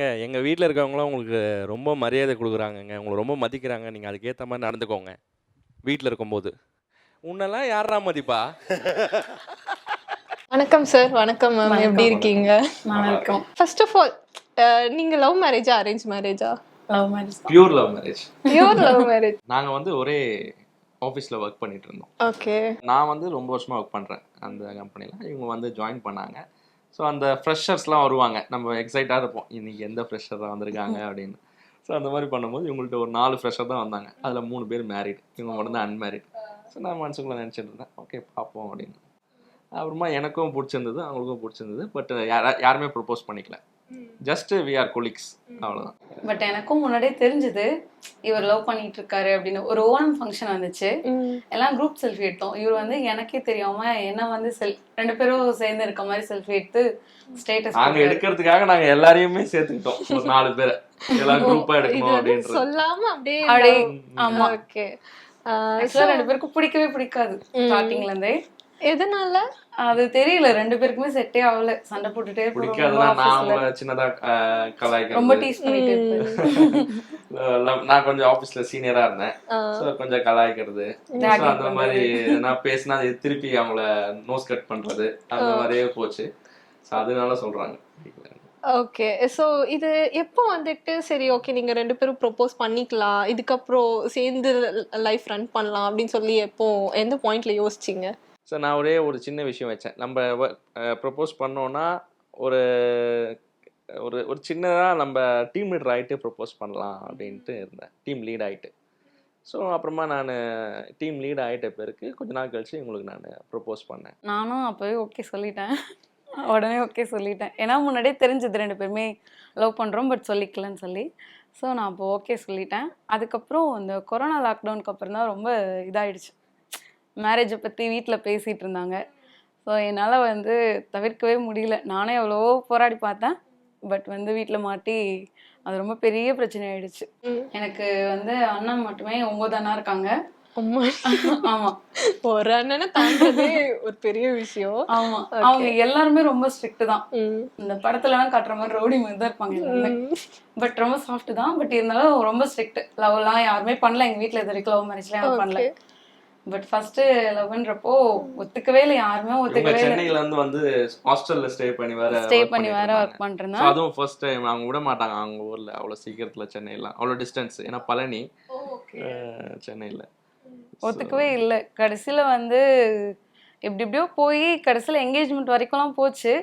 ஏங்க எங்கள் வீட்டில் இருக்கவங்களாம் உங்களுக்கு ரொம்ப மரியாதை கொடுக்குறாங்கங்க. உங்களை ரொம்ப மதிக்கிறாங்க. நீங்கள் அதுக்கேற்ற மாதிரி நடந்துக்கோங்க. வீட்டில் இருக்கும்போது. உன்னெல்லாம் யாரா மதிப்பா? வணக்கம் சார் வணக்கம் மேம் வணக்கம், எப்படி இருக்கீங்க? இருக்கோம். ஃபர்ஸ்ட் ஆஃப் ஆல் நீங்க லவ் மேரேஜா அரேஞ்ச் மேரேஜா love marriage pure love marriage pure love marriage நாங்கள் வந்து ஒரே ஆஃபீஸில் ஒர்க் பண்ணிட்டு இருந்தோம். ஓகே நான் வந்து ரொம்ப வருஷமாக ஒர்க் பண்ணுறேன் அந்த கம்பெனியில் இவங்க வந்து ஜாயின் பண்ணாங்க. ஸோ அந்த ஃப்ரெஷர்ஸ்லாம் வருவாங்க. நம்ம எக்ஸைட்டாக இருப்போம். இன்னைக்கு எந்த ஃப்ரெஷர் தான் வந்திருக்காங்க? அப்படின்னு. ஸோ அந்த மாதிரி பண்ணும்போது இவங்கள்ட்ட ஒரு நாலு ஃப்ரெஷர் தான் வந்தாங்க. அதில் மூணு பேர் மேரிட் இவங்க மட்டும் தான் அன்மேரிட் ஸோ நான் மனசுக்குள்ளே நினச்சிட்டு இருந்தேன். ஓகே பார்ப்போம் அப்படின்னு. அப்புறமா எனக்கும் பிடிச்சிருந்தது அவங்களுக்கும் பிடிச்சிருந்தது. பட் யாருமே ப்ரொப்போஸ் பண்ணிக்கல. ஜஸ்ட் வி ஆர் கொலிக்ஸ் அவ்வளோதான் பட் எனக்கும் முன்னாடியே தெரிஞ்சது இவர் லவ் பண்ணிட்டு இருக்காரு அப்படின்னு ஒரு ஓணம் ஃபங்க்ஷன் வந்துச்சு. எல்லாம் குரூப் செல்ஃபி எடுத்தோம். இவர் வந்து எனக்கே தெரியாம என்ன வந்து செல் ரெண்டு பேரும் சேர்ந்து இருக்க மாதிரி செல்ஃபி எடுத்து ஸ்டேட்டஸ் நாங்கள் எடுக்கிறதுக்காக நாங்கள் எல்லாரையுமே சேர்த்துக்கிட்டோம். ஒரு நாலு பேரை. எல்லாம் குரூப்பாக இது எடுக்கணும் வந்து அப்படின்றது. சொல்லாம அப்படியே அப்படியே ஆமா. ஓகே. ரெண்டு பேருக்கும் பிடிக்கவே பிடிக்காது ஸ்டார்டிங்ல இருந்தே. எதனால? அது தெரியல. ரெண்டு பேருக்குமே செட்டே ஆகல. சண்டை போட்டுட்டே பிடிக்காதுன்னா நான் சின்னதா அஹ், ரொம்ப டீஸ் பண்ணிட்டு நான் கொஞ்சம் ஆபீஸ்ல சீனியரா இருந்தேன். ஸோ கொஞ்சம் கலாய்க்கிறது. அந்த மாதிரி நான் பேசினா அது திருப்பி அவங்கள நோஸ் கட் பண்றது. அந்த மாதிரியே போச்சு. ஸோ அதனால சொல்றாங்க. ஓகே சோ இது எப்போ வந்துட்டு சரி ஓகே நீங்க ரெண்டு பேரும் ப்ரொபோஸ் பண்ணிக்கலாம். இதுக்கப்புறம் சேர்ந்து லைஃப் ரன் பண்ணலாம் அப்படின்னு சொல்லி எப்போ எந்த பாயிண்ட்ல யோசிச்சீங்க? ஸோ நான் ஒரே ஒரு சின்ன விஷயம் வச்சேன். நம்ம ப்ரப்போஸ் பண்ணோன்னா ஒரு ஒரு ஒரு சின்னதாக நம்ம டீம் லீடர் ஆகிட்டு ப்ரப்போஸ் பண்ணலாம் அப்படின்ட்டு இருந்தேன். டீம் லீட் ஆகிட்டு ஸோ அப்புறமா நான் டீம் லீட் ஆகிட்ட பிறகு கொஞ்ச நாள் கழிச்சு உங்களுக்கு நான் ப்ரப்போஸ் பண்ணேன். நானும் அப்போவே ஓகே சொல்லிட்டேன். உடனே ஓகே சொல்லிட்டேன். ஏன்னா முன்னாடியே தெரிஞ்சது ரெண்டு பேருமே லவ் பண்ணுறோம் பட் சொல்லிக்கலன்னு சொல்லி. ஸோ நான் அப்போ ஓகே சொல்லிட்டேன். அதுக்கப்புறம் இந்த கொரோனா லாக்டவுனுக்கு அப்புறம் தான் ரொம்ப இதாயிடுச்சு. மேரேஜை பற்றி வீட்டில் பேசிகிட்டு இருந்தாங்க. ஸோ என்னால் வந்து தவிர்க்கவே முடியல. நானே எவ்வளவோ போராடி பார்த்தேன். பட் வந்து வீட்டில் மாட்டி அது ரொம்ப பெரிய பிரச்சனை ஆயிடுச்சு. எனக்கு வந்து அண்ணன் மட்டுமே ஒம்பது அண்ணா இருக்காங்க. ஆமாம் ஒரு அண்ணனை தாண்டதே ஒரு பெரிய விஷயம். ஆமா. அவங்க எல்லாருமே ரொம்ப ஸ்ட்ரிக்ட் தான். இந்த படத்துல எல்லாம் காட்டுற மாதிரி ரவுடி மாதிரி தான் இருப்பாங்க பட் ரொம்ப சாஃப்ட் தான். பட் இருந்தாலும் ரொம்ப ஸ்ட்ரிக்ட் லவ் எல்லாம் யாருமே பண்ணல. எங்க வீட்ல இது வரைக்கும் லவ் மேரேஜ்லாம் யாரும் பண்ணல. பட் ஃபர்ஸ்ட் லவ்ன்றப்போ ஒத்துக்கவே இல்லை யாருமே ஒத்துக்கவே இல்லை. சென்னையில இருந்து வந்து ஹாஸ்டல்ல ஸ்டே பண்ணி வேற ஸ்டே பண்ணி வேற So, இருந்தேன் அதுவும் ஃபர்ஸ்ட் டைம் அவங்க விட மாட்டாங்க அவங்க ஊர்ல அவ்வளவு சீக்கிரத்துல சென்னையில அவ்வளவு டிஸ்டன்ஸ் ஏன்னா பழனி சென்னையில. ஒத்துக்கவே இல்லை. கடைசியில வந்து எப்படி எப்படியோ போய் கடைசியில என்கேஜ்மெண்ட் வரைக்கும்லாம் போச்சு.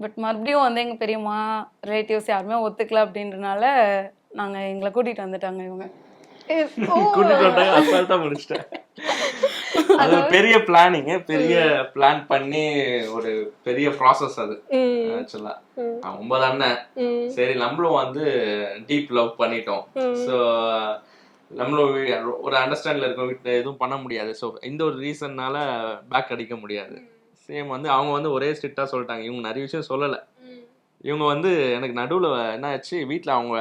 பட் மறுபடியும் வந்து எங்க பெரியம்மா ரிலேட்டிவ்ஸ் யாருமே ஒத்துக்கல அப்படின்றனால நாங்க எங்களை கூட்டிட்டு வந்துட்டாங்க இவங்க. கூட்டிட்டு வந்தாங்க அசால்ட்டா முடிச்சிட்டேன். அது பெரிய பிளானிங் பெரிய பிளான் பண்ணி ஒரு பெரிய ப்ராசஸ் அது ஆக்சுவலா அண்ணன். ம், சரி நம்மளும் வந்து டீப் லவ் பண்ணிட்டோம். ஸோ நம்மளும் ஒரு அண்டர்ஸ்டாண்ட்ல இருக்கோம் வீட்டில் எதுவும் பண்ண முடியாது. ஸோ இந்த ஒரு ரீசன்னால பேக் அடிக்க முடியாது. சேம் வந்து அவங்க வந்து ஒரே ஸ்ட்ரிக்டாக சொல்லிட்டாங்க. இவங்க நிறைய விஷயம் சொல்லலை. இவங்க வந்து எனக்கு நடுவில் என்ன ஆச்சு வீட்டில் அவங்க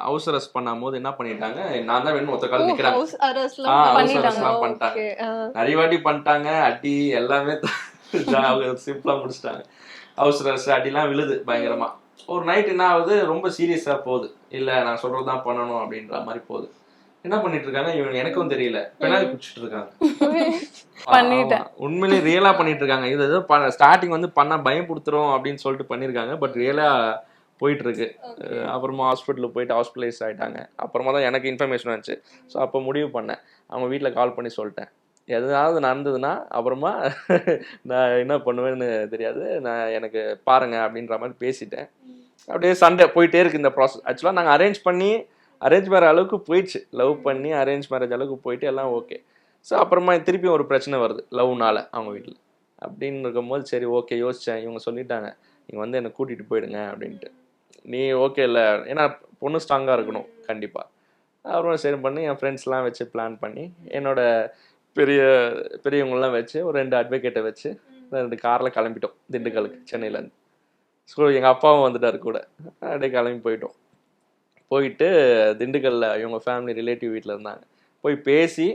ஹவுஸ் அரெஸ்ட் பண்ணும்போது என்ன பண்ணிட்டாங்க? நான் தான் வேணும் ஒத்த கால ஓ, நிற்கிறாங்க house arrest லாம் ஆ, house பண்ணிட்டாங்க. arrest லாம் பண்ணிட்டாங்க. Okay, ஆ. நிறைய வாட்டி பண்ணிட்டாங்க. அடி எல்லாமே சிம்பிளா முடிச்சிட்டாங்க. ஹவுஸ் அரெஸ்ட் அடிலாம் விழுது பயங்கரமா. ஒரு நைட் என்ன ஆகுது? ரொம்ப சீரியஸா போகுது. இல்ல நான் சொல்றதுதான் பண்ணணும் அப்படின்ற மாதிரி போகுது. என்ன பண்ணிட்டு இருக்காங்க? இவங்க எனக்கும் தெரியல. பெனாலி குடிச்சிட்டு இருக்காங்க. உண்மையிலேயே ரியலா பண்ணிட்டு இருக்காங்க. இது ஸ்டார்டிங் வந்து பண்ணா பயப்படுத்துறோம் அப்படின்னு சொல்லிட்டு பண்ணிருக்காங்க. பட் ரியலா போயிட்டு இருக்கு அஹ் அப்புறமா ஹாஸ்பிட்டலுக்கு போயிட்டு ஹாஸ்பிட்டலைஸ் ஆயிட்டாங்க. அப்புறமா தான் எனக்கு இன்ஃபர்மேஷன் வந்துச்சு. ஸோ அப்போ முடிவு பண்ணேன். அவங்க வீட்டில் கால் பண்ணி சொல்லிட்டேன். எதாவது நடந்ததுன்னா அப்புறமா நான் என்ன பண்ணுவேன்னு தெரியாது. நான் எனக்கு பாருங்க அப்படின்ற மாதிரி பேசிட்டேன். அப்படியே சண்டே போயிட்டே இருக்கு இந்த ப்ராசஸ் ஆக்சுவலாக நாங்கள் அரேஞ்ச் பண்ணி அரேஞ்ச் மேரேஜ் அளவுக்கு போயிடுச்சு. லவ் பண்ணி அரேஞ்ச் மேரேஜ் அளவுக்கு போயிட்டு எல்லாம் ஓகே ஸோ அப்புறமா திருப்பி ஒரு பிரச்சனை வருது. லவ்னால அவங்க வீட்டில் அப்படின்னு இருக்கும்போது சரி ஓகே யோசித்தேன் இவங்க சொல்லிட்டாங்க. நீங்கள் வந்து என்னை கூட்டிகிட்டு போயிடுங்க அப்படின்ட்டு. நீ ஓகே இல்லை ஏன்னா பொண்ணு ஸ்ட்ராங்காக இருக்கணும் கண்டிப்பாக அப்புறம் சரி பண்ணி என் ஃப்ரெண்ட்ஸ்லாம் வச்சு பிளான் பண்ணி என்னோட பெரிய பெரியவங்களாம் வச்சு ஒரு ரெண்டு அட்வொகேட்டை வச்சு ரெண்டு காரில் கிளம்பிட்டோம் திண்டுக்கலுக்கு சென்னையிலேருந்து. ஸோ எங்கள் அப்பாவும் வந்துட்டார் கூட. அப்படியே கிளம்பி போயிட்டோம். போயிட்டு திண்டுக்கல்ல இவங்க ஃபேமிலி ரிலேட்டிவ் வீட்டில் இருந்தாங்க. போய் பேசி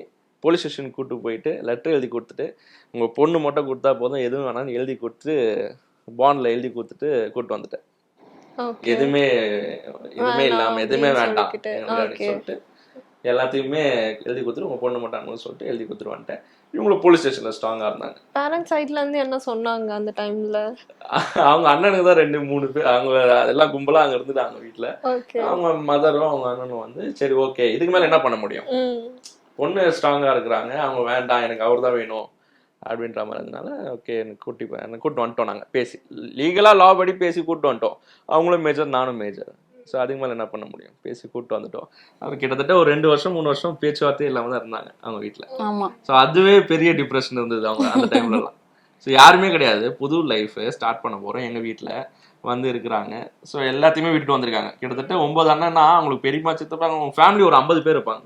போலீஸ் ஸ்டேஷன் கூட்டு போயிட்டு லெட்டர் எழுதி கொடுத்துட்டு உங்கள் பொண்ணு மட்டும் கொடுத்தா போதும் எதுவும் வேணாம்னு எழுதி கொடுத்து பாண்டில் எழுதி கொடுத்துட்டு கூப்பிட்டு வந்துட்டேன். எதுவுமே எதுவுமே இல்லாம எதுவுமே வேண்டாம். சொல்லிட்டு எல்லாத்தையுமே எழுதி கொடுத்துட்டு உங்க பொண்ணு மாட்டாங்கன்னு சொல்லிட்டு எழுதி கொடுத்துட்டு வந்துட்டேன். இவங்களும் போலீஸ் ஸ்டேஷன்ல ஸ்ட்ராங்கா இருந்தாங்க. பேரண்ட்ஸ் சைட்ல இருந்து என்ன சொன்னாங்க அந்த டைம்ல அவங்க அண்ணனுக்கு தான் ரெண்டு மூணு பேர் அவங்க எல்லாம் கும்பலா அங்க இருந்துட்டாங்க வீட்டுல அவங்க மதரும் அவங்க அண்ணனும் வந்து சரி ஓகே இதுக்கு மேல என்ன பண்ண முடியும்? பொண்ணு ஸ்ட்ராங்கா இருக்கிறாங்க. அவங்க வேண்டாம் எனக்கு அவர் தான் வேணும். அப்படின்ற மாதிரி இருந்தனால ஓகே எனக்கு கூட்டி எனக்கு கூட்டு வந்துட்டோம் நாங்கள் பேசி லீகலாக லா படி பேசி கூட்டு வந்துட்டோம். அவங்களும் மேஜர் நானும் மேஜர் ஸோ அதுக்கு மேலே என்ன பண்ண முடியும்? பேசி கூட்டு வந்துட்டோம். அவங்க கிட்டத்தட்ட ஒரு ரெண்டு வருஷம் மூணு வருஷம் பேச்சுவார்த்தையே இல்லாமல் தான் இருந்தாங்க அவங்க வீட்டில் ஆமா. ஸோ அதுவே பெரிய டிப்ரெஷன் இருந்தது அவங்க அந்த டைம்லலாம் ஸோ யாருமே கிடையாது. புது லைஃப் ஸ்டார்ட் பண்ண போகிறோம் எங்கள் வீட்டில் வந்து இருக்கிறாங்க. ஸோ எல்லாத்தையுமே விட்டுட்டு வந்திருக்காங்க. கிட்டத்தட்ட ஒன்பது அண்ணன்னா அவங்களுக்கு பெரியமா சித்தப்பா அவங்க ஃபேமிலி ஒரு ஐம்பது பேர் இருப்பாங்க.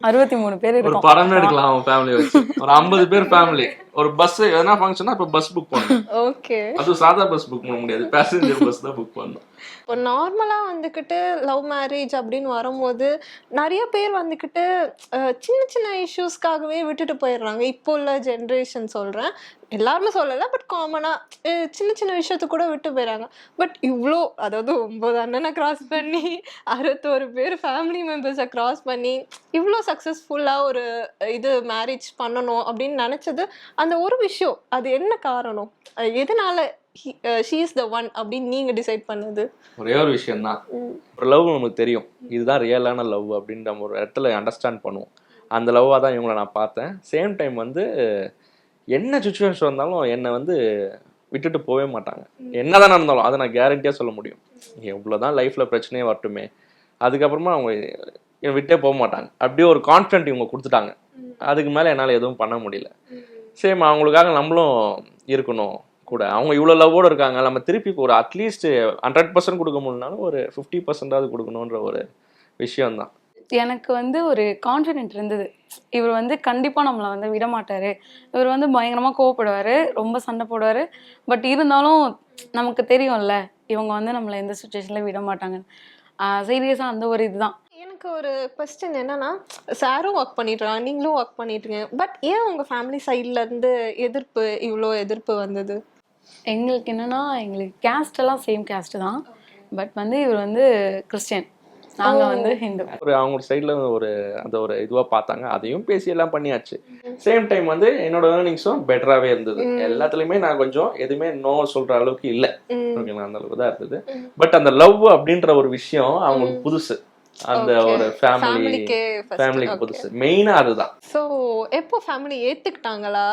அறுபத்தி மூணு பேர் ஒரு படம் எடுக்கலாம் அவன் ஃபேமிலி வச்சு. ஒரு ஐம்பது பேர் ஃபேமிலி ஒரு பஸ் எதனா ஃபங்க்ஷனா இப்போ பஸ் புக் பண்ணணும். ஓகே. அதுவும் சாதா பஸ் புக் பண்ண முடியாது. பேசஞ்சர் பஸ் தான் புக் பண்ணணும். இப்போ நார்மலாக வந்துக்கிட்டு லவ் மேரேஜ் அப்படின்னு வரும்போது நிறைய பேர் வந்துக்கிட்டு அஹ், சின்ன சின்ன இஷ்யூஸ்க்காகவே விட்டுட்டு போயிடுறாங்க. இப்போ உள்ள ஜென்ரேஷன் சொல்கிறேன் எல்லாருமே சொல்லலை பட் காமனாக சின்ன சின்ன விஷயத்துக்கு கூட விட்டு போயிடுறாங்க பட் இவ்வளோ அதாவது ஒம்பது அண்ணனை கிராஸ் பண்ணி அறுபத்தோரு பேர் ஃபேமிலி மெம்பர்ஸை கிராஸ் பண்ணி இவ்வளோ சக்ஸஸ்ஃபுல்லாக ஒரு இது மேரேஜ் பண்ணணும் அப்படின்னு நினச்சது அந்த ஒரு விஷயம் அது என்ன காரணம்? எதனால ஷீ இஸ் த ஒன் அப்படின்னு நீங்கள் டிசைட் பண்ணது? ஒரே ஒரு விஷயம் தான். ஒரு லவ் நமக்கு தெரியும். இதுதான் ரியலான லவ் அப்படின்ற ஒரு இடத்துல அண்டர்ஸ்டாண்ட் பண்ணுவோம். அந்த லவ்வாக தான் இவங்கள நான் பார்த்தேன். சேம் டைம் வந்து என்ன சுச்சுவேஷன் வந்தாலும் என்னை வந்து விட்டுட்டு போகவே மாட்டாங்க. என்னதான் நடந்தாலும் அதை நான் கேரண்டியாக சொல்ல முடியும். எவ்வளோதான் லைஃப்பில் பிரச்சனையே வரட்டுமே. அதுக்கப்புறமா அவங்க என்னை விட்டே போக மாட்டாங்க. அப்படியே ஒரு கான்ஃபிடென்ட் இவங்க கொடுத்துட்டாங்க. அதுக்கு மேலே என்னால் எதுவும் பண்ண முடியல. சேம் அவங்களுக்காக நம்மளும் இருக்கணும் கூட. அவங்க இவ்வளோ லவ்வோடு இருக்காங்க. நம்ம திருப்பி ஒரு அட்லீஸ்ட் ஹண்ட்ரட் பர்சன்ட் கொடுக்க முடியலனாலும் ஒரு ஃபிஃப்டி பர்சன்டாவது கொடுக்கணுன்ற ஒரு விஷயம்தான். எனக்கு வந்து ஒரு கான்ஃபிடென்ட் இருந்தது. இவர் வந்து கண்டிப்பாக நம்மளை வந்து விட மாட்டாரு இவர் வந்து பயங்கரமாக கோவப்படுவார் ரொம்ப சண்டை போடுவார். பட் இருந்தாலும் நமக்கு தெரியும்ல இவங்க வந்து நம்மளை எந்த சுச்சுவேஷன்லையும் விட மாட்டாங்க சீரியஸாக அந்த ஒரு இதுதான். எனக்கு ஒரு கொஸ்டின் என்னன்னா சாரும் ஒர்க் பண்ணிட்டுறாங்க நீங்களும் ஒர்க் பண்ணிட்டுருங்க பட் ஏன் உங்க ஃபேமிலி சைட்ல இருந்து எதிர்ப்பு இவ்வளோ எதிர்ப்பு வந்தது? எங்களுக்கு என்னன்னா எங்களுக்கு கேஸ்ட் எல்லாம் சேம் கேஸ்ட் தான். பட் வந்து இவர் வந்து கிறிஸ்டியன் நாங்க வந்து ஹிந்து. ஒரு அவங்க சைடில் ஒரு அந்த ஒரு இதுவாக பார்த்தாங்க. அதையும் பேசி எல்லாம் பண்ணியாச்சு. சேம் டைம் வந்து என்னோட ஏர்னிங்ஸும் பெட்டராகவே இருந்தது. எல்லாத்துலேயுமே நான் கொஞ்சம் எதுவுமே நோ சொல்கிற அளவுக்கு இல்லை. ஓகேங்களா அந்த அளவுக்கு தான் இருந்தது. பட் அந்த லவ் அப்படின்ற ஒரு விஷயம் அவங்களுக்கு புதுசு. அந்த. ஒரு ஃபேமிலி ஃபேமிலிக்கே புதுசு. மெயினாக அதுதான். ஸோ எப்போ ஃபேமிலி ஏத்துக்கிட்டாங்களா?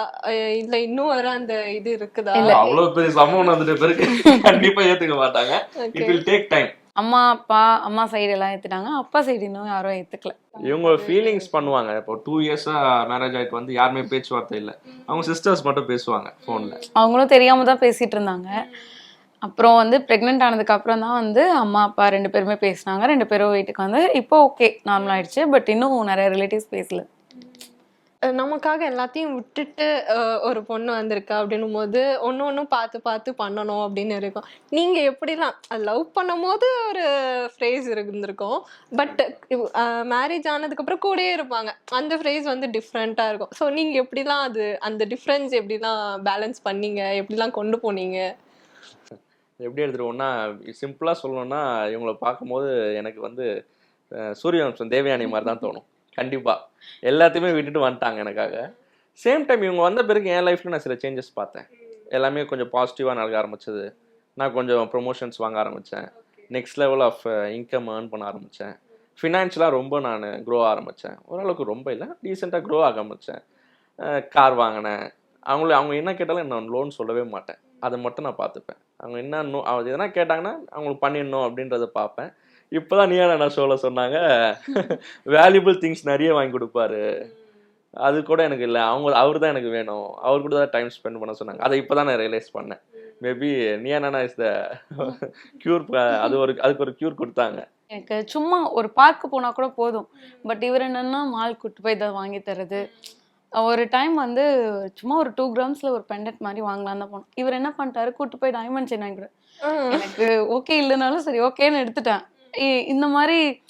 இல்ல இன்னும் வர அந்த இது இருக்குதா? அவ்வளவு பெரிய சம்பவம் வந்துட்ட பிறகு கண்டிப்பா ஏத்துக்க மாட்டாங்க. இட் வில் டேக் டைம் அம்மா அப்பா அம்மா சைடு எல்லாம் ஏத்துட்டாங்க அப்பா சைடு இன்னும் யாரும் ஏத்துக்கல. இவங்க ஃபீலிங்ஸ் பண்ணுவாங்க. இப்போ டூ இயர்ஸா மேரேஜ் ஆயிட்டு வந்து யாருமே பேச்சுவார்த்தை இல்ல. அவங்க சிஸ்டர்ஸ் மட்டும் பேசுவாங்க போன்ல அவங்களும் தெரியாம தான் பேசிட்டு இருந்தாங்க. அப்புறம் வந்து ப்ரெக்னென்ட் ஆனதுக்கு அப்புறம் தான் வந்து அம்மா அப்பா ரெண்டு பேருமே பேசினாங்க. ரெண்டு பேரும் வீட்டுக்கு வந்து இப்போ ஓகே நார்மல் ஆயிடுச்சு. பட் இன்னும் நிறைய ரிலேட்டிவ்ஸ் பேசல. நமக்காக எல்லாத்தையும் விட்டுட்டு ஒரு பொண்ணு வந்திருக்கா அப்படின்னும் போது ஒன்று ஒன்றும் பார்த்து பார்த்து பண்ணணும் அப்படின்னு இருக்கும். நீங்கள் எப்படிலாம் லவ் பண்ணும் போது ஒரு ஃப்ரேஸ் இருந்திருக்கும். பட் மேரேஜ் ஆனதுக்கப்புறம் கூடயே இருப்பாங்க. அந்த ஃப்ரேஸ் வந்து டிஃப்ரெண்ட்டாக இருக்கும். ஸோ நீங்கள் எப்படிலாம் அது அந்த டிஃப்ரென்ஸ் எப்படிலாம் பேலன்ஸ் பண்ணீங்க? எப்படிலாம் கொண்டு போனீங்க? எப்படி எடுத்துருவோம்னா சிம்பிளாக சொல்லணும்னா இவங்கள பார்க்கும்போது எனக்கு வந்து சூரியவம்சம் தேவயானி மாதிரி தான் தோணும். கண்டிப்பாக எல்லாத்தையுமே விட்டுட்டு வந்துட்டாங்க எனக்காக. சேம் டைம் இவங்க வந்த பிறகு என் லைஃப்பில் நான் சில சேஞ்சஸ் பார்த்தேன். எல்லாமே கொஞ்சம் பாசிட்டிவாக நடக்க ஆரம்பிச்சது. நான் கொஞ்சம் ப்ரொமோஷன்ஸ் வாங்க ஆரம்பித்தேன் next level of income earn பண்ண ஆரம்பித்தேன் ஃபினான்ஷியலாக ரொம்ப நான் க்ரோ ஆரம்பித்தேன் ஓரளவுக்கு ரொம்ப இல்லை டீசெண்டாக க்ரோ ஆக ஆரம்பித்தேன் கார் வாங்கினேன். அவங்கள அவங்க என்ன கேட்டாலும் நான் லோன் சொல்லவே மாட்டேன். அதை மட்டும் நான் பார்த்துப்பேன். அவங்க என்ன நோ- எதனா கேட்டாங்கன்னா அவங்களுக்கு பண்ணிடணும் அப்படின்றத பார்ப்பேன். இப்போ தான் நீயா நான் ஷோவில் சொன்னாங்க. வேல்யூபிள் திங்ஸ் நிறைய வாங்கி கொடுப்பாரு. அது கூட எனக்கு இல்லை. அவங்க அவர் தான் எனக்கு வேணும். அவர் கூட தான் டைம் ஸ்பெண்ட் பண்ண சொன்னாங்க. அதை இப்போ தான் நான் ரியலைஸ் பண்ணேன் மேபி நீ என்ன இஸ் த க்யூர் அது ஒரு அதுக்கு ஒரு க்யூர் கொடுத்தாங்க. எனக்கு சும்மா ஒரு பார்க் போனா கூட போதும். பட் இவர் என்னன்னா மால் கூட்டு போய் இதை வாங்கி தர்றது ஒரு டைம் வந்து சும்மா ஒரு டூ கிராம்ஸ்ல ஒரு பெண்டட் மாதிரி வாங்கலாம் தான் போனோம். இவர் என்ன பண்ணிட்டாரு? கூட்டு போய் டைமண்ட் செயின் வாங்கி. எனக்கு ஓகே இல்லைனாலும் சரி ஓகேன்னு எடுத்துட்டேன். இந்த மாதிரி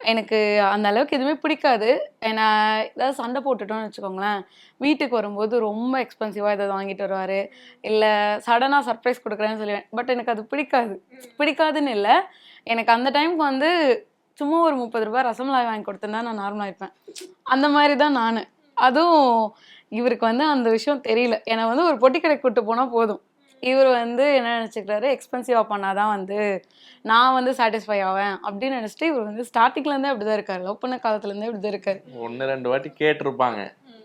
எனக்கு அந்த அளவுக்கு எதுவுமே பிடிக்காது. ஏன்னா ஏதாவது சண்டை போட்டுட்டோம்னு வச்சுக்கோங்களேன் வீட்டுக்கு வரும்போது ரொம்ப எக்ஸ்பென்சிவாக ஏதாவது வாங்கிட்டு வருவார். இல்லை சடனாக சர்ப்ரைஸ் கொடுக்குறேன்னு சொல்லுவேன். பட் எனக்கு அது பிடிக்காது. பிடிக்காதுன்னு இல்லை. எனக்கு அந்த டைமுக்கு வந்து சும்மா ஒரு முப்பது ரூபாய் ரசமலாய் வாங்கி கொடுத்தேன்னா நான் நார்மலாக இருப்பேன். அந்த மாதிரி தான் நான். அதுவும் இவருக்கு வந்து அந்த விஷயம் தெரியல. என்னை வந்து ஒரு பொட்டி கடைக்கு கூட்டு போனால் போதும். இவர் வந்து என்ன நினச்சிக்கிறாரு? எக்ஸ்பென்சிவாக பண்ணாதான் வந்து நான் வந்து சாட்டிஸ்ஃபை ஆவேன் அப்படின்னு நினச்சிட்டு இவர் வந்து ஸ்டார்டிங்லேருந்தே அப்படி தான் இருக்காரு. லவ் பண்ண காலத்துலேருந்தே அப்படி தான் இருக்காரு. ஒன்று ரெண்டு வாட்டி கேட்டிருப்பாங்க.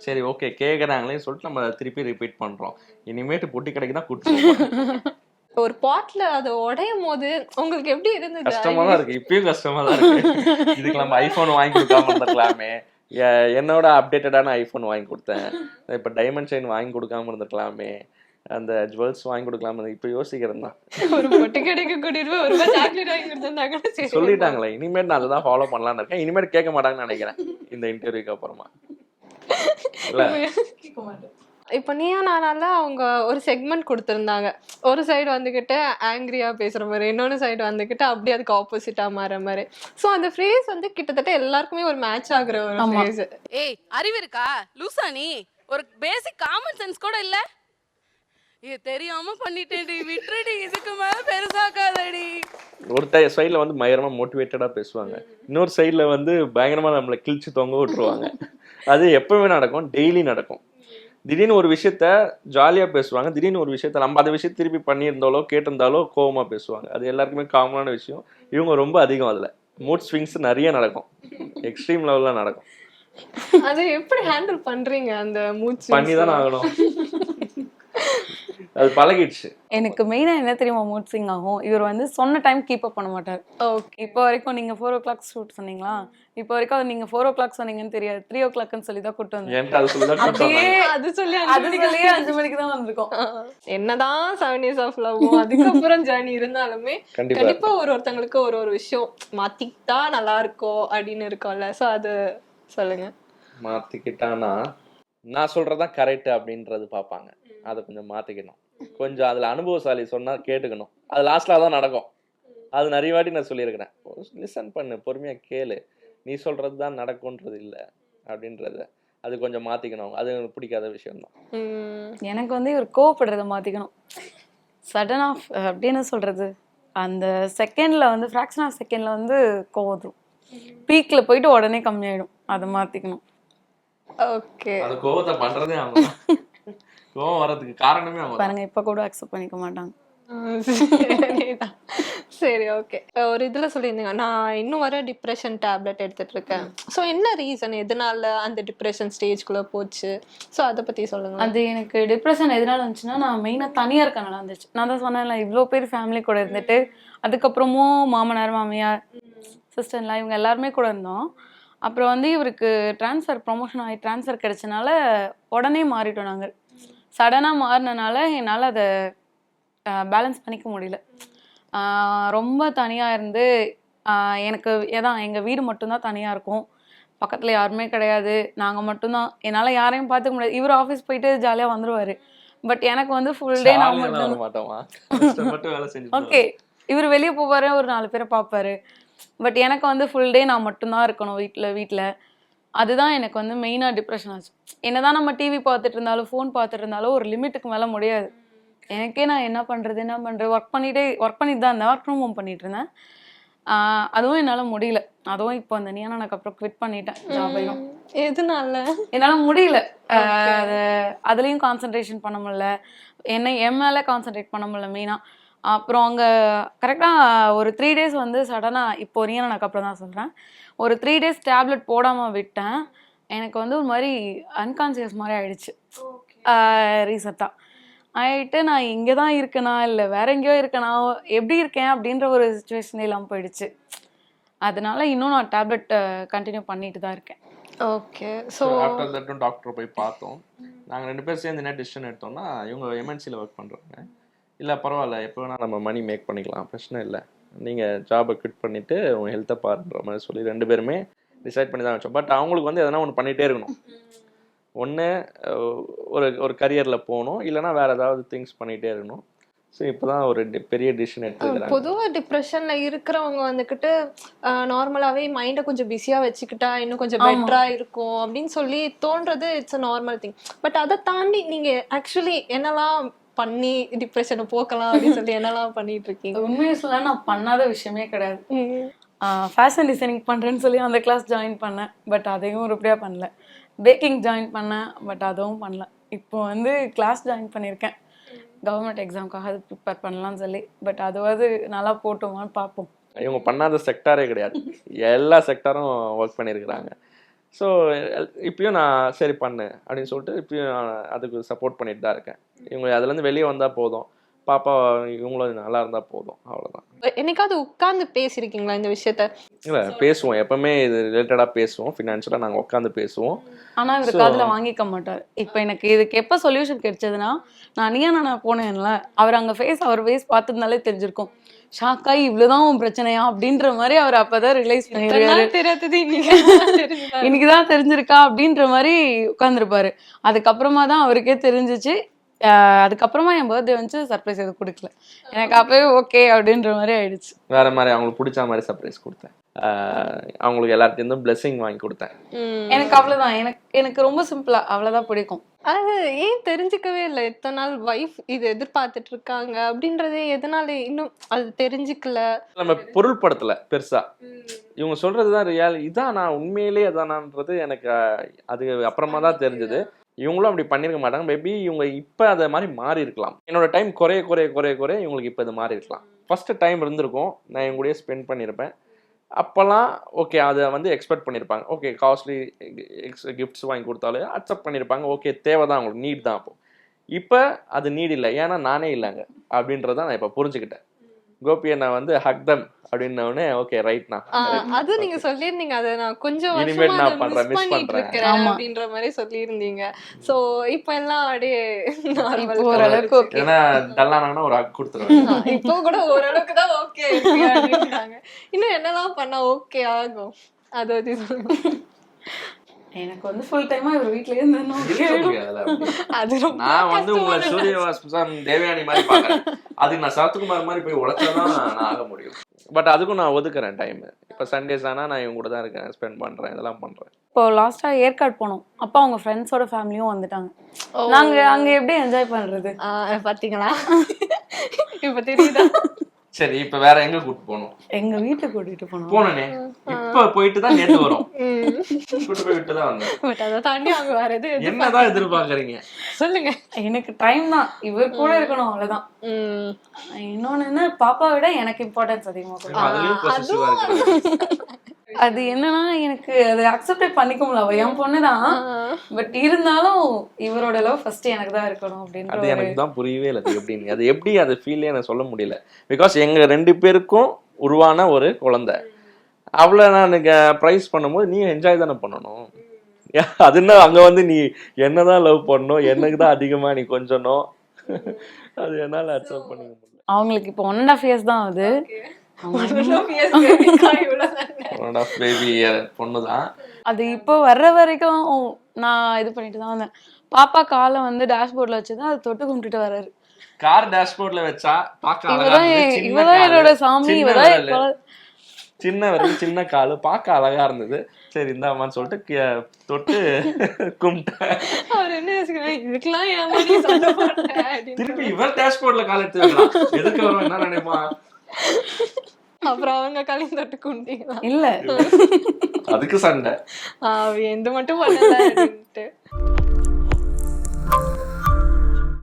சரி ஓகே கேட்குறாங்களேன்னு சொல்லிட்டு நம்ம திருப்பி ரிப்பீட் பண்ணுறோம் இனிமேட்டு பொட்டி கடைக்கு தான் கூட்டு. ஒரு பாட்ல அது உடையும் போது உங்களுக்கு எப்படி இருந்தது? கஷ்டமா தான் இருக்கு. இப்பயும் கஷ்டமா தான் இருக்கு. இதுக்கு நம்ம ஐபோன் வாங்கி கொடுக்காம இருந்திருக்கலாமே. என்னோட அப்டேட்டடான ஐபோன் வாங்கி கொடுத்தேன். இப்போ டைமண்ட் செயின் வாங்கி கொடுக்காம இருந்திருக்கலாமே. அந்த ஜுவல்ஸ் வாங்கி கொடுக்கலாம இப்போ யோசிக்கிறேன் தான். ஒரு பொட்டி கடைக்கு கூட்டிட்டு போய் ஒரு சாக்லேட் வாங்கி சொல்லிட்டாங்களே இனிமேட் நான் அதை தான் ஃபாலோ பண்ணலாம்னு இருக்கேன். இனிமேட் கேட்க மாட்டாங்கன்னு நினைக்கிறேன் இந்த இன்டர்வியூக்கு அப்புறமா. இல்ல. இப்போ நீயா நானால அவங்க ஒரு செக்மெண்ட் கொடுத்துருந்தாங்க. ஒரு சைடு வந்துக்கிட்டு ஆங்கிரியா பேசுற மாதிரி இன்னொன்று சைடு வந்துக்கிட்டு அப்படியே அதுக்கு ஆப்போசிட்டா மாற மாதிரி. ஸோ அந்த ஃப்ரேஸ் வந்து கிட்டத்தட்ட எல்லாருக்குமே ஒரு மேட்ச் ஆகுற ஒரு. ஃப்ரேஸ் ஏய் அறிவு இருக்கா? லூசா நீ? ஒரு பேசிக் காமன் சென்ஸ் கூட இல்ல? ஏ தெரியாம பண்ணிட்டேன்டி. விட்டுடி இதுக்கு மேல பெருசாக்காதடி. ஒரு சைடில் வந்து பயங்கரமா மோட்டிவேட்டடாக பேசுவாங்க. இன்னொரு சைடில் வந்து பயங்கரமா நம்மளை கிழிச்சு தொங்க விட்டுருவாங்க. அது எப்பவுமே நடக்கும். டெய்லி நடக்கும். திடீர்னு ஒரு விஷயத்த ஜாலியாக பேசுவாங்க. திடீர்னு ஒரு விஷயத்த நம்ம அந்த விஷயத்த திருப்பி பண்ணியிருந்தாலோ கேட்டிருந்தாலோ கோவமா பேசுவாங்க. அது எல்லாருக்குமே காமனான விஷயம். இவங்க ரொம்ப அதிகம் அதில். மூட் ஸ்விங்ஸ் நிறைய நடக்கும். எக்ஸ்ட்ரீம் லெவலில் நடக்கும். அதை எப்படி ஹேண்டில் பண்றீங்க அந்த மூச்சு பண்ணி தானே ஆகணும். அது பழகிடுச்சு. எனக்கு மெயினாக என்ன தெரியுமா மூட் சிங் ஆகும்? இவர் வந்து சொன்ன டைம் கீப் அப் பண்ண மாட்டார். ஓகே இப்போ வரைக்கும் நீங்கள் ஃபோர் ஓ கிளாக் ஷூட் சொன்னீங்களா? இப்போ வரைக்கும் அது நீங்கள் ஃபோர் ஓ கிளாக் சொன்னீங்கன்னு தெரியாது. த்ரீ ஓ கிளாக்னு சொல்லி தான் கூப்பிட்டு வந்தேன். அப்படியே. அது சொல்லி அது சொல்லியே அஞ்சு மணிக்கு தான் வந்திருக்கோம். என்னதான் செவன் இயர்ஸ் ஆஃப் லவ் அதுக்கப்புறம் ஜேர்னி இருந்தாலுமே கண்டிப்பா. ஒரு ஒருத்தங்களுக்கு ஒரு ஒரு விஷயம் மாத்திக்கிட்டா நல்லா இருக்கும் அப்படின்னு இருக்கும்ல. சோ அது சொல்லுங்க. மாத்திக்கிட்டானா? நான் சொல்றதுதான் கரெக்ட் அப்படின்றது பார்ப்பாங்க. அதை கொஞ்சம் மாத்திக்கணும். கொஞ்சம் அதுல அனுபவசாலி சொன்னா கேட்டுக்கணும். அது லாஸ்ட்ல தான் நடக்கும். அது நிறைய வாட்டி நான் சொல்லியிருக்கிறேன். லிசன் பண்ணு பொறுமையா கேளு. நீ சொல்றது தான் நடக்கும்ன்றது இல்லை அப்படின்றத அது கொஞ்சம் மாத்திக்கணும் அது எனக்கு பிடிக்காத விஷயம் தான் எனக்கு வந்து இவர் கோவப்படுறத மாற்றிக்கணும் சடன் ஆஃப் அப்படின்னு சொல்கிறது அந்த செகண்டில் வந்து ஃப்ராக்ஷன் ஆஃப் செகண்டில் வந்து கோவம் வரும் பீக்கில் போயிட்டு உடனே கம்மியாயிடும். அதை மாற்றிக்கணும் ஓகே அது கோவத்தை தான். கோவம் வர்றதுக்கு காரணமே அவங்க. பாருங்க இப்போ கூட அக்செப்ட் பண்ணிக்க மாட்டாங்க. சரி ஓகே ஒரு இதுல சொல்லியிருந்தீங்க நான் இன்னும் வர டிப்ரெஷன் டேப்லெட் எடுத்துட்டு இருக்கேன் சோ என்ன ரீசன் எதனால அந்த டிப்ரெஷன் ஸ்டேஜ்குள்ள போச்சு? சோ அத பத்தி சொல்லுங்க அது எனக்கு டிப்ரெஷன் எதனால வந்துச்சுன்னா நான் மெயினாக தனியாக இருக்கனால வந்துச்சு. நான் தான் சொன்னேன்ல இவ்வளோ பேர் ஃபேமிலி கூட இருந்துட்டு அதுக்கப்புறமும் மாமனார் மாமியார் சிஸ்டர்லாம் இவங்க எல்லாருமே கூட இருந்தோம். அப்புறம் வந்து இவருக்கு ட்ரான்ஸ்ஃபர் ப்ரொமோஷன் ஆகி ட்ரான்ஸ்ஃபர் கிடைச்சனால உடனே மாறிட்டோம் நாங்கள் சடனாக மாறினனால என்னால் அதை பேலன்ஸ் பண்ணிக்க முடியல. ரொம்ப தனியாக இருந்து எனக்கு ஏதான் எங்கள் வீடு மட்டும்தான் தனியாக இருக்கும். பக்கத்தில் யாருமே கிடையாது. நாங்கள் மட்டும்தான். என்னால் யாரையும் பார்த்துக்க முடியாது. இவர் ஆஃபீஸ் போயிட்டு ஜாலியாக வந்துருவாரு. பட் எனக்கு வந்து ஃபுல் டே நான் மட்டும் ஓகே இவர் வெளியே போவாரு ஒரு நாலு பேரை பார்ப்பாரு. பட் எனக்கு வந்து ஃபுல் டே நான் மட்டும்தான் இருக்கணும் வீட்டில் வீட்டில் அதுதான் எனக்கு வந்து மெயினாக டிப்ரெஷன் ஆச்சு. என்னதான் நம்ம டிவி பார்த்துட்டு இருந்தாலும் ஃபோன் பார்த்துட்டு இருந்தாலும் ஒரு லிமிட்டுக்கு மேலே முடியாது. எனக்கே நான் என்ன பண்ணுறது என்ன பண்ணுறது ஒர்க் பண்ணிட்டே ஒர்க் பண்ணிட்டு தான் இருந்தேன் ஒர்க் ஃப்ரம் ஹோம் பண்ணிட்டு இருந்தேன் அதுவும் என்னால் முடியல. அதுவும் இப்போ அந்த நியானாக்கு அப்புறம் குவிட் பண்ணிட்டேன் ஜாபையும் எதனால? என்னால் முடியல. அது அதுலேயும் கான்சென்ட்ரேஷன் பண்ண முடியல. என்ன என் மேலே கான்சென்ட்ரேட் பண்ண முடியல மெயினாக அப்புறம் அங்கே கரெக்டாக ஒரு த்ரீ டேஸ் வந்து சடனாக இப்போ வரையும் எனக்கு அப்புறம் தான் சொல்கிறேன் ஒரு த்ரீ டேஸ் டேப்லெட் போடாமல் விட்டேன். எனக்கு வந்து ஒரு மாதிரி அன்கான்சியஸ் மாதிரி ஆயிடுச்சு. ரீசெண்டாக ஆயிட்டு நான் இங்கே தான் இருக்கேனா? இல்லை வேற எங்கேயோ இருக்கேனா? எப்படி இருக்கேன்? அப்படின்ற ஒரு சுச்சுவேஷன் இல்லாமல் போயிடுச்சு. அதனால இன்னும் நான் டேப்லெட் கண்டினியூ பண்ணிட்டு தான் இருக்கேன். ஓகே சோ ஆஃப்டர் தட்டும் டாக்டர் போய் பார்த்தோம். நாங்கள் ரெண்டு பேரும் சேர்ந்து என்ன டிசிஷன் எடுத்தோம்னா இவங்க எம்என்சியில் ஒர்க் பண்ணுறாங்க இல்லை பரவாயில்ல. எப்போ வேணால் நம்ம மணி மேக் பண்ணிக்கலாம். பிரச்சனை இல்லை. நீங்கள் ஜாபை குவிட் பண்ணிவிட்டு உங்கள் ஹெல்த்தை பாருன்ற மாதிரி சொல்லி ரெண்டு பேருமே டிசைட் பண்ணி தான் வச்சோம். பட் அவங்களுக்கு வந்து எதனா ஒன்று பண்ணிகிட்டே இருக்கணும். ஒன்று ஒரு ஒரு கரியரில் போகணும். இல்லைனா வேறு ஏதாவது திங்ஸ் பண்ணிகிட்டே இருக்கணும். ஸோ இப்போதான் ஒரு di- பெரிய டிசிஷன் எடுத்துக்கிறாங்க பொதுவா டிப்ரெஷன்ல இருக்கிறவங்க வந்துக்கிட்டு நார்மலாவே மைண்டை கொஞ்சம் பிஸியா வச்சுக்கிட்டா இன்னும் கொஞ்சம் ஆமா. பெட்டரா இருக்கும் அப்படின்னு சொல்லி தோன்றது it's a normal thing but அதை தாண்டி நீங்க ஆக்சுவலி என்னெல்லாம் பண்ணி டிப்ரெஷனை போக்கலாம் அப்படின்னு சொல்லி என்னெல்லாம் பண்ணிட்டு இருக்கீங்க உண்மையை சொல்ல நான் பண்ணாத விஷயமே கிடையாது. ஃபேஷன் டிசைனிங் பண்ணுறேன்னு சொல்லி அந்த கிளாஸ் ஜாயின் பண்ணேன் பட் அதையும் உருப்படியாக பண்ணல. பேக்கிங் ஜாயின் பண்ணேன் பட் அதுவும் பண்ணல. இப்போ வந்து கிளாஸ் ஜாயின் பண்ணியிருக்கேன். கவர்மெண்ட் எக்ஸாம்க்காக அது ப்ரிப்பேர் பண்ணலாம்னு சொல்லி பட் அதுவாது நல்லா போட்டோமான்னு பார்ப்போம். இவங்க பண்ணாத செக்டாரே கிடையாது. எல்லா செக்டாரும் ஒர்க் பண்ணியிருக்கிறாங்க. ஸோ இப்பயும் நான் சரி பண்ணு அப்படின்னு சொல்லிட்டு இப்பயும் நான் அதுக்கு சப்போர்ட் பண்ணிட்டு தான் இருக்கேன். இவங்க அதுலேருந்து வெளியே வந்தால் போதும். பாப்பா இவங்களும் நல்லா இருந்தால் போதும். அவ்வளோதான் என்னைக்காவது உட்கார்ந்து பேசியிருக்கீங்களா இந்த விஷயத்த? இல்லை பேசுவோம். எப்பவுமே இது ரிலேட்டடாக பேசுவோம். ஃபினான்ஷியலாக நாங்கள் உட்காந்து பேசுவோம். ஆனால் இவர் காதுல வாங்கிக்க மாட்டார். இப்போ எனக்கு இதுக்கு எப்போ சொல்யூஷன் கிடைச்சதுன்னா நான் நீயா நான் போனேன்ல. அவர் அங்கே ஃபேஸ் அவர் ஃபேஸ் பார்த்துருந்தாலே தெரிஞ்சிருக்கும். ஷாக்காய் இவ்வளோதான் உன் பிரச்சனையா? அப்படின்ற மாதிரி அவர் அப்பதான் ரிலைஸ் பண்ணிருக்காரு தெரியாதது இன்னைக்கு தெரிஞ்சுதா? இன்னைக்கு தான் தெரிஞ்சிருக்கா? அப்படின்ற மாதிரி உட்காந்துருப்பாரு அதுக்கப்புறமா தான் அவருக்கே தெரிஞ்சிச்சு. அதுக்கப்புறமா என் பர்த்டே வந்து சர்ப்ரைஸ் எதுவும் கொடுக்கல. எனக்கு அப்பவே ஓகே அப்படின்ற மாதிரி ஆயிடுச்சு. வேற மாதிரி அவங்களுக்கு பிடிச்ச மாதிரி சர்ப்ரைஸ் கொடுத்தேன். ஆஹ் அவங்களுக்கு எல்லாத்தையும் பிளெஸிங் வாங்கி கொடுத்தேன். எனக்கு அவ்வளவுதான். எனக்கு எனக்கு ரொம்ப சிம்பிளா அவ்வளவுதான் பிடிக்கும். அது ஏன் தெரிஞ்சுக்கவே இல்லை? இத்தனை நாள் வைஃப் இது எதிர்பார்த்துட்டு இருக்காங்க அப்படின்றதே எதனால இன்னும் அது தெரிஞ்சுக்கல? நம்ம பொருள்படுத்தல பெருசா. இவங்க சொல்றதுதான் ரியால் இதான் நான் உண்மையிலேயே அதானான்றது எனக்கு அது அப்புறமா தான் தெரிஞ்சது. இவங்களும் அப்படி பண்ணிருக்க மாட்டாங்க. மேபி இவங்க இப்ப அதை மாதிரி மாறி இருக்கலாம். என்னோட டைம் குறைய குறைய குறைய குறைய இவங்களுக்கு இப்ப இது மாறி இருக்கலாம். ஃபர்ஸ்ட் டைம் இருந்திருக்கும். நான் இவங்க கூடயே ஸ்பெண்ட் பண்ணியிருப்பேன் அப்போல்லாம் ஓகே அதை வந்து எக்ஸ்பெக்ட் பண்ணியிருப்பாங்க. ஓகே காஸ்ட்லி எக்ஸ் கிஃப்ட்ஸ் வாங்கி கொடுத்தாலும் அக்செப்ட் பண்ணியிருப்பாங்க. ஓகே தேவை தான் அவங்களுக்கு நீட் தான் அப்போது இப்போ அது நீட் இல்லை. ஏன்னா நானே இல்லைங்க. அப்படின்றத நான் இப்போ புரிஞ்சுக்கிட்டேன். கோபி அண்ணா வந்து ஹக்தம் அப்படின்னோடனே ஓகே ரைட்ண்ணா ஆஹ் அது நீங்க சொல்லியிருந்தீங்க. அதை நான் கொஞ்சம் இனிமேல் வருஷமா நான் பண்றேன், மிஸ் பண்றேன். அப்படின்ற மாதிரி சொல்லியிருந்தீங்க. சோ இப்போ எல்லாம் அப்படியே ஓரளவுக்கு ஓகே. ஏன்னா டல்லானாங்கன்னா ஒரு ஹக் கொடுத்துருவேன். ஆஹ் இப்போ கூட ஓரளவுக்கு தான் ஓகே அப்படின்றாங்க. இன்னும் என்னெல்லாம் பண்ணா ஓகே ஆகும். அது வந்து சொல்லுங்க. எனக்கு வந்து ஃபுல் டைமா இவர் வீட்லயே இருந்தேன்னா. அது நான் வந்து உங்களை சூரியவாசம் தேவயானி மாதிரி பார்க்கறேன். அதுக்கு நான் சரத்குமார் மாதிரி போய் உழைச்சாதான் நான் ஆக முடியும். பட் அதுக்கும் நான் ஒதுக்குறேன் டைம் இப்போ சண்டேஸ் ஆனா நான் இவங்க கூட தான் இருக்கேன் ஸ்பெண்ட் பண்றேன் இதெல்லாம் பண்றேன். இப்போ லாஸ்டா ஏற்காடு போனோம். அப்போ அவங்க ஃப்ரெண்ட்ஸோட ஃபேமிலியும் வந்துட்டாங்க. ஓ. நாங்க அங்க எப்படி என்ஜாய் பண்றது? ஆஹ் பாத்தீங்களா? இப்ப தெரியுதா? சரி இப்ப வேற எங்க கூட்டு போகணும்? எங்க வீட்டுக்கு கூட்டிட்டு போனோம் போனனே இப்ப போயிட்டு தான் நேத்து வரும். கூட்டு போய் விட்டு தான் வந்தேன். பட் அதை தாண்டி அவங்க வேற எது என்னதான் எதிர்பார்க்கறீங்க? சொல்லுங்க. எனக்கு டைம் தான். இவர் கூட இருக்கணும் அவ்வளவுதான். ம். இன்னொன்னு என்ன? பாப்பா விட எனக்கு இம்பார்ட்டன்ஸ் அதிகமா அதுலயும் அது என்னன்னா எனக்கு அதை அக்செப்ட் பண்ணிக்க முடியல அவ என் பொண்ணுதான் ஆஹ் பட் இருந்தாலும் இவரோட லவ் ஃபர்ஸ்ட் எனக்கு தான் இருக்கணும் அப்படின்ற அது எனக்கு தான் புரியவே இல்லை அது எப்படின்னு. அது எப்படி அது ஃபீலே எனக்கு சொல்ல முடியல. பிகாஸ் எங்க ரெண்டு பேருக்கும் உருவான ஒரு குழந்தை. அவளை நான் ப்ரைஸ் பண்ணும்போது நீ என்ஜாய் தானே பண்ணணும். அது என்ன அங்க வந்து நீ என்னதான் லவ் பண்ணணும் எனக்கு தான் அதிகமா நீ கொஞ்சணும். அது என்னால அக்செப்ட் பண்ணிக்க முடியல. அவங்களுக்கு இப்போ ஒன் அண்ட் ஆஃப் இயர்ஸ் தான் ஆகுது. ஒன் ஆஃப் பேபி பொண்ணு தான் அது இப்போ வர்ற வரைக்கும் நான் இது பண்ணிட்டு தான் வந்தேன். பாப்பா காலை வந்து டேஷ்போர்ட்ல வச்சுதான் அது தொட்டு கும்பிட்டுட்டு வர்றாரு. கார் டேஷ்போர்ட்ல வச்சா அழகா இவதான் என்னோட சாமி சின்ன இவதான் சின்ன விரல் சின்ன காலு. பார்க்க அழகா இருந்தது. சரி இந்தாம்மான்னு சொல்லிட்டு தொட்டு கும்பிட்டேன். அவர் என்ன இதுக்கெல்லாம். திருப்பி இவன் டேஷ்போர்ட்ல கால் எடுத்து எதுக்கு வரும் என்ன நினைப்பான் அப்புறம் அவங்க கலையும் தொட்டு கும்பிட்டீங்களா இல்ல. அதுக்கு சண்டை. ஆஹ் எந்த மட்டும் பண்ணல